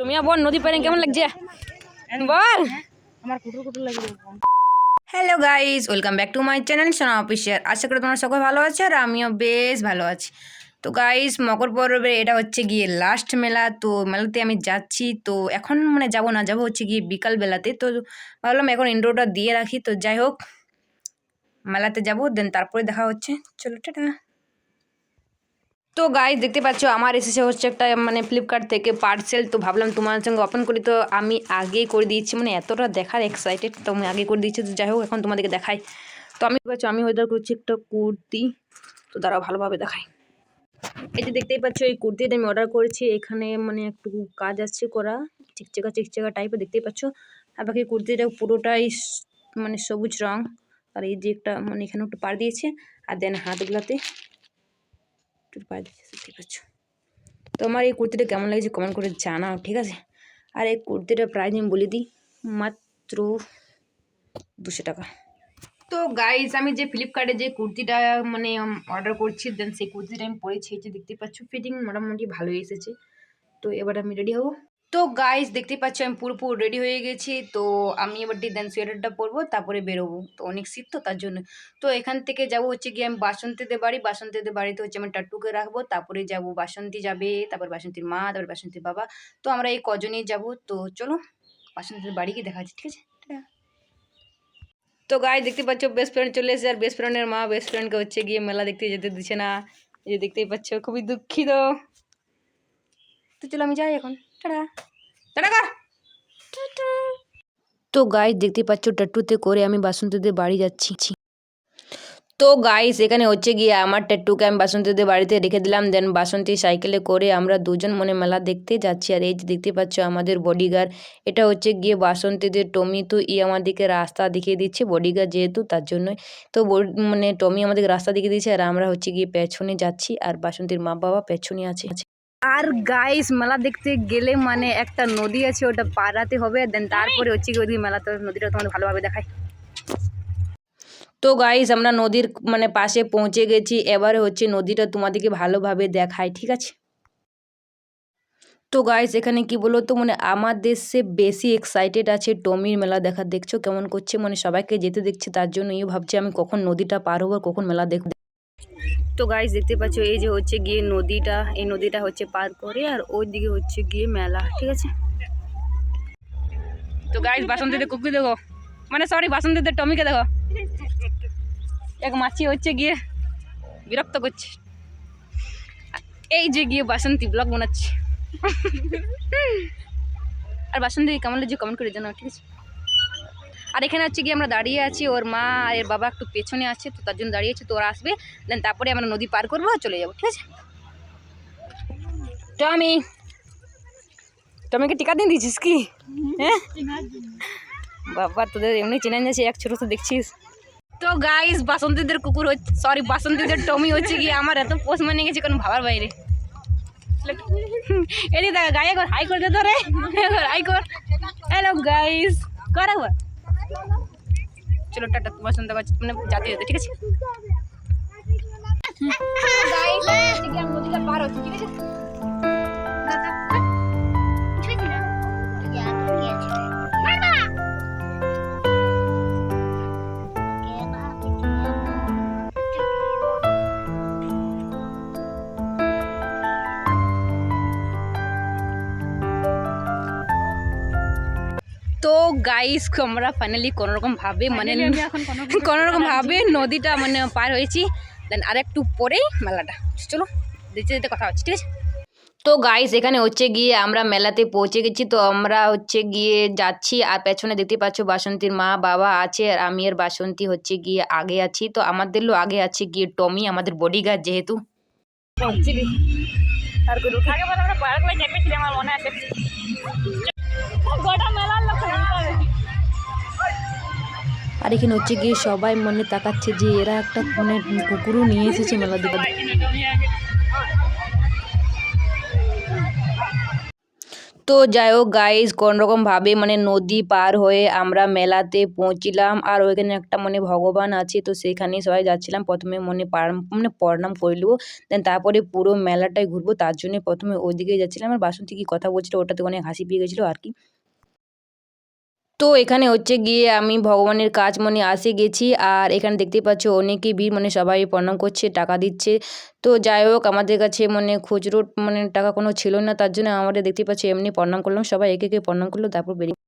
তুমিয়া বল নদী পানি কেমন লাগছে? বল। আমার কুটুর কুটুর লাগে hello guys welcome back to my channel Sona official আশা করি তোমরা সকলে ভালো আছো আর আমিও বেশ ভালো আছি। তো গাইস মকর পর্বে এটা হচ্ছে গিয়ে লাস্ট মেলা তো মেলাতে আমি যাচ্ছি। তো এখন মানে যাব না যাব হচ্ছে গিয়ে বিকাল বেলাতে। তো ভাবলাম এখন ইন্ডোরটা দিয়ে রাখি। তো যাই হোক মেলাতে যাব দেন তারপরে দেখা হচ্ছে। চলো টাটা। তো গাইস দেখতে পাচ্ছ, আমার এসেছে হচ্ছে একটা মানে ফ্লিপকার্ট থেকে পার্সেল তো ভাবলাম তোমার সঙ্গে ওপেন করি। তো আমি আগেই করে দিয়েছি মানে এতটা দেখার এক্সাইটেড তো আমি আগে করে দিয়েছি। তো যাই হোক, এখন তোমাদেরকে দেখাই। তো আমি পাচ্ছ, আমি ওইটা করছি একটা কুর্তি। তো দাঁড়াও, ভালোভাবে দেখাই। এই যে দেখতেই পাচ্ছ, এই কুর্তিটা আমি অর্ডার করেছি। এখানে মানে একটু কাজ আছে করা, চিকচিকা চিকচিকা টাইপের দেখতেই পাচ্ছ। আর বাকি কুর্তিটা পুরোটাই মানে সবুজ রং। আর এই যে একটা মানে এখানে একটু পার দিয়েছে। আর দেন হাতগুলাতে একটু পায়ে দিচ্ছে পাচ্ছ। তো আমার এই কুর্তিটা কেমন লাগছে কমেন্ট করে জানাও, ঠিক আছে? আর এই কুর্তিটা প্রাইস আমি বলে দিই মাত্র দুশো টাকা। তো গাইজ আমি যে ফ্লিপকার্টে যে কুর্তিটা মানে অর্ডার করছি দেন সেই কুর্তিটা আমি পরেছি যে দেখতে পাচ্ছ ফিটিং মোটামুটি ভালোই এসেছে। তো এবার আমি রেডি হব। তো গাইজ দেখতে পাচ্ছ, আমি পুরোপুরি রেডি হয়ে গেছি। তো আমি এবার দেন সোয়েটারটা পরবো, তারপরে বেরোবো। তো অনেক শীত তো, তার জন্য। তো এখান থেকে যাব হচ্ছে গিয়ে আমি বাসন্তীদের বাড়ি। বাসন্তীদের বাড়িতে হচ্ছে আমি টাট্টুকে রাখব, তারপরে যাব বাসন্তী যাবে, তারপর বাসন্তীর মা, তারপর বাসন্তীর বাবা। তো আমরা এই কজনই যাব। তো চলো বাসন্তীদের বাড়ি গিয়ে দেখা যাচ্ছে ঠিক আছে। তো গায়ে দেখতে পাচ্ছ বেস্ট ফ্রেন্ড চলে এসেছে। আর বেস্ট ফ্রেন্ডের মা বেস্ট ফ্রেন্ডকে হচ্ছে গিয়ে মেলা দেখতে যেতে দিচ্ছে না। যে দেখতেই পাচ্ছ, খুবই দুঃখিত। তো চলো, আমি যাই এখন। তো গাইস দেখতে পাচ্ছ টাট্টুতে করে আমি বাসন্তীদের বাড়ি যাচ্ছি। তো গাইস এখানে হচ্ছে গিয়ে আমার টাট্টুকে আমি বাসন্তীদের বাড়িতে রেখে দিলাম। দেন বাসন্তী সাইকেলে করে আমরা দুজন মনে মেলা দেখতে যাচ্ছি। আর এই যে দেখতে পাচ্ছ, আমাদের বডিগার্ড এটা হচ্ছে গিয়ে বাসন্তীদের টমি। তো ই আমাদেরকে রাস্তা দেখিয়ে দিচ্ছে বডিগার্ড যেহেতু, তার জন্যই। তো মানে টমি আমাদেরকে রাস্তা দেখিয়ে দিচ্ছে আর আমরা হচ্ছে গিয়ে পেছনে যাচ্ছি। আর বাসন্তীর মা বাবা পেছনে আছে। আর গাইস মেলা দেখতে গেলে মানে একটা নদী আছে, ওটা পারাতে হবে দেন তারপরে হচ্ছে কি ওদিকে মেলা তো নদীটা তোমাদের ভালোভাবে দেখায় তো গাইস আমরা নদীর মানে পাশে পৌঁছে গেছি, এবারে হচ্ছে নদীটা তোমাদেরকে ভালোভাবে দেখায় ঠিক আছে? তো গাইস এখানে কি বলো তো মানে আমার দেশে বেশি এক্সাইটেড আছে টমির মেলা দেখা দেখছ কেমন করছে? মানে সবাইকে যেতে দেখছে, তার জন্য এই ভাবছি আমি কখন নদীটা পার হব কখন মেলা দেখব। তো গাইজ দেখতে পাচ্ছ, এই যে হচ্ছে গিয়ে নদীটা, এই নদীটা হচ্ছে পার করে আর ওই দিকে হচ্ছে গিয়ে মেলা, ঠিক আছে? তো গাইস বাসন্তীতে কুকুর দেখো। মানে সরি বাসন্তীতে টমিকে দেখো। এক মাছি হচ্ছে গিয়ে বিরক্ত করছে। এই যে গিয়ে বাসন্তী ব্লগ বানাচ্ছে। আর বাসন্তী কেমন লাগছে কমেন্ট করে জানাও, ঠিক আছে? আর এখানে হচ্ছে গিয়ে আমরা দাঁড়িয়ে আছি, ওর মা আর এর বাবা একটু পেছনে আছে, তো তার জন্য দাঁড়িয়ে আছে, তো ওরা আসবে দেন তারপরে আমরা নদী পার করব, চলে যাব, ঠিক আছে? টমি, টমিকে টিকা দিয়ে দিয়েছিস কি? হ্যাঁ? বাবা, তোদের এমনি চেনা যাচ্ছে এক ছোট তো দেখছিস। তো গাইস বাসন্তীদের কুকুর হচ্ছে সরি বাসন্তীদের টমি হচ্ছে গিয়ে আমার এত পোষ মানে গেছে কোনো ভাবার বাইরে। এদিকে দেখ, গায়ে কর হাই করে দে তো রে হাই কর। হ্যালো গাইস কর একবার। চলো টাটা তোমার সন্ধ্যা কাছে মানে যাতে যেতে ঠিক আছে? পার ঠিক আছে। গাইস আমরা ফাইনালি কোনো রকম ভাবে মানে কোনো রকম ভাবে নদীটা মানে পার হয়েছি। দেন আর একটু পরেই মেলাটা। চলো যেতে যেতে কথা হচ্ছে ঠিক আছে? তো গাইস এখানে হচ্ছে গিয়ে আমরা মেলাতে পৌঁছে গেছি। তো আমরা হচ্ছে গিয়ে যাচ্ছি আর পেছনে দেখতে পাচ্ছ বাসন্তীর মা বাবা আছে আর আমি আর বাসন্তী হচ্ছে গিয়ে আগে আছি। তো আমাদেরও আগে আছে গিয়ে টমি আমাদের বডিগার্ড যেহেতু। আর মনে আছে। গোটা মেলার লোক আর এখানে হচ্ছে গিয়ে সবাই মনে তাকাচ্ছে যে এরা একটা মানে কুকুরও নিয়ে এসেছে মেলা দিকে তো যাই হোক গাইজ কোনোরকমভাবে মানে নদী পার হয়ে আমরা মেলাতে পৌঁছিলাম আর ওইখানে একটা মানে ভগবান আছে, তো সেখানে সবাই যাচ্ছিলাম। প্রথমে মনে পার- মানে প্রণাম করল দেন তারপরে পুরো মেলাটাই ঘুরবো, তার জন্য প্রথমে ওইদিকে যাচ্ছিলাম। আর বাসন্তী কি কথা বলছিল, ওটাতে অনেক হাসি পেয়ে গেছিল আর কি। তো এখানে হচ্ছে গিয়ে আমি ভগবানের কাজ মানে আসে গেছি। আর এখানে দেখতে পাচ্ছ অনেকই ভিড় মানে সবাই প্রণাম করছে, টাকা দিচ্ছে। তো যাই হোক, আমাদের কাছে মানে খুচরো মানে টাকা কোনো ছিল না, তার জন্য আমাদের দেখতে পাচ্ছি এমনি প্রণাম করলাম, সবাই একে একে প্রণাম করল, তারপর বেরিয়ে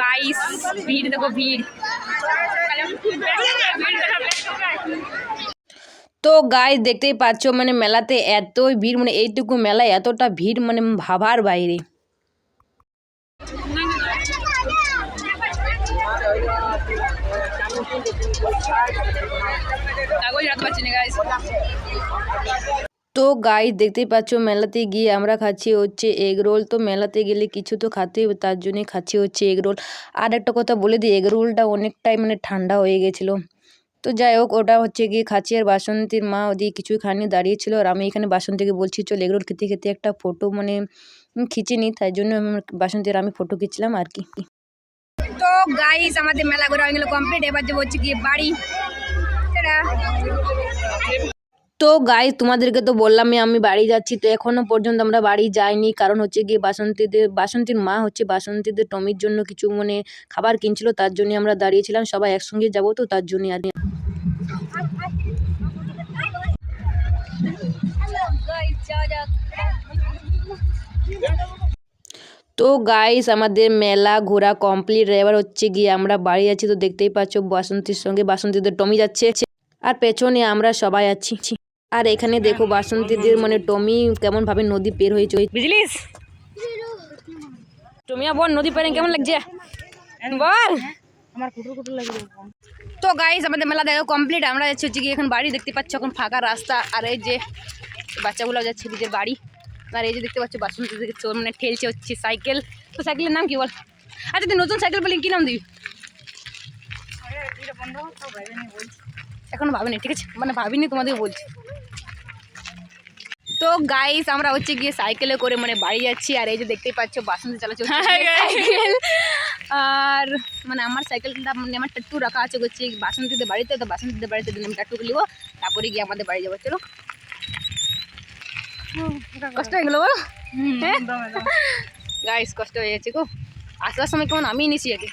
গাইস ভিড়, দেখো ভিড়। তো গাই দেখতেই পাচ্ছ মানে মেলাতে এতই ভিড় মানে এইটুকু মেলায় এতটা ভিড় মানে ভাবার বাইরে। তো গাইস দেখতেই পাচ্ছ মেলাতে গিয়ে আমরা খাচ্ছি হচ্ছে এগ রোল। তো মেলাতে গেলে কিছু তো খেতেই হবে তার জন্যই খাচ্ছি হচ্ছে এগ রোল। আর একটা কথা বলে দিই এগ রোলটা অনেকটাই মানে ঠান্ডা হয়ে গেছিল। তো যাই হোক ওটা হচ্ছে গিয়ে খাচ্ছি আর বাসন্তীর মা ওদিকে কিছু খানি দাঁড়িয়েছিল আর আমি এখানে বাসন্তীকে বলছি চল এগুলোর খেতে খেতে একটা ফটো মানে উম, খিচে নি। তাই জন্য বাসন্তীর আমি ফটো খিচলাম আর কি। তো গাইস আমাদের মেলা ঘোরা হয়ে গেল কমপ্লিট এবার যে হচ্ছে গিয়ে বাড়ি। তো গাইজ তোমাদেরকে তো বললামই আমি বাড়ি যাচ্ছি, তো এখনও পর্যন্ত আমরা বাড়ি যাইনি। কারণ হচ্ছে গিয়ে বাসন্তীদের, বাসন্তীর মা হচ্ছে বাসন্তীদের টমির জন্য কিছু মানে খাবার কিনছিল, তার জন্য আমরা দাঁড়িয়েছিলাম, সবাই একসঙ্গে যাব তো, তার জন্য আর তো গাইস আমাদের মেলা ঘোরা কমপ্লিট এবার হচ্ছে গিয়ে আমরা বাড়ি যাচ্ছি, তো দেখতেই পাচ্ছ বাসন্তীর সঙ্গে বাসন্তীদের টমি যাচ্ছে। আর পেছনে আমরা সবাই আছি। আর এখানে দেখো বাসন্তীদের মানে টমি কেমন ভাবে নদী পের হয়ে চলে বুঝলিস? টমিয়া বল নদী পেরে কেমন লাগছে? বল। আমার কুটুর কুটুর লাগে তো গাইস আমাদের মেলা দেখো কমপ্লিট আমরা যাচ্ছি হচ্ছে গিয়ে এখন বাড়ি দেখতে পাচ্ছ এখন ফাঁকা রাস্তা। আর এই যে বাচ্চাগুলো যাচ্ছে নিজের বাড়ি। আর এই যে দেখতে পাচ্ছ বাসন্তী থেকে চোর মানে ঠেলছে হচ্ছে সাইকেল তো সাইকেলের নাম কি বল? আচ্ছা তুই নতুন সাইকেল বলি কি নাম দিবি? এখন ভাবিনি ঠিক আছে? মানে ভাবিনি তোমাদেরকে বলছি। তো গাইস আমরা হচ্ছে গিয়ে সাইকেলে করে মানে বাড়ি যাচ্ছি আর এই যে দেখতেই পাচ্ছ বাসন্তী চালাচ্ছে সাইকেল আর মানে আমার সাইকেলটা মানে আমার টাট্টু রাখা আছে হচ্ছে বাসন্তীদের বাড়িতে তো বাসন্তীদের বাড়িতে দিলাম টাট্টু নিবো তারপরে গিয়ে আমাদের বাড়ি যাব চলো। কষ্ট হয়ে গেলো বলো? গাইস কষ্ট হয়ে যাচ্ছে গো। আসার সময় কেমন আমি নিছি আগে।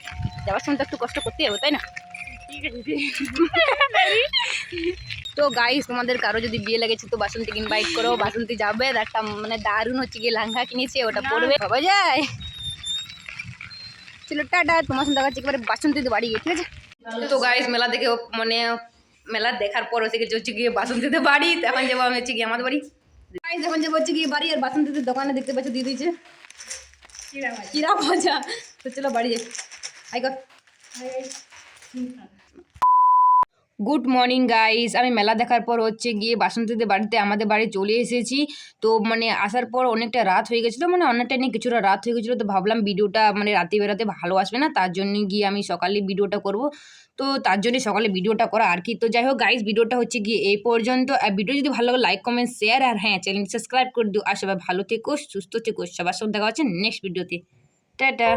যাওয়ার সময় তো একটু কষ্ট করতেই হবে তাই না? তো গাইস তোমাদের কারও যদি বিয়ে লেগেছে তো বাসন্তী ইনভাইট করো। বাসন্তী যাবে একটা মানে দারুণ হচ্ছে গিয়ে লাঙ্গা কিনেছে ওটা পরবে। পাওয়া যায়। চলো টাটা তোমার সঙ্গে দেখা হচ্ছে একেবারে বাসন্তীতে বাড়ি গিয়ে ঠিক আছে? তো গাইস মেলা দেখে মানে মেলা দেখার পর হচ্ছে হচ্ছে গিয়ে বাসন্তীদের বাড়ি। এখন যাব আমি হচ্ছে গিয়ে আমাদের বাড়ি। গাইস এখন যে হচ্ছে গিয়ে বাড়ি আর বাসন্তীতে দোকানে দেখতে পাচ্ছ দিয়ে দিয়েছে চিরা ভাজা তো চলো বাড়ি যাই। আই গো গুড মর্নিং গাইস আমি মেলা দেখার পর হচ্ছে গিয়ে বাসন্তীদের বাড়িতে আমাদের বাড়ি চলে এসেছি। তো মানে আসার পর অনেকটা রাত হয়ে গেছিল মানে অনেকটা নিয়ে কিছুটা রাত হয়ে গেছিল। তো ভাবলাম ভিডিওটা মানে রাতে বেরাতে ভালো আসবে না, তার জন্য গিয়ে আমি সকালে ভিডিওটা করব। তো তার জন্যই সকালে ভিডিওটা করা আর কি। তো যাই হোক গাইস ভিডিওটা হচ্ছে গিয়ে এই পর্যন্ত। আর ভিডিও যদি ভালো লাগে লাইক কমেন্ট শেয়ার আর হ্যাঁ চ্যানেল সাবস্ক্রাইব করে দিও। আর সবাই ভালো থেকো, সুস্থ থেকো। সবার সঙ্গে দেখা হচ্ছে নেক্সট ভিডিওতে টাটা।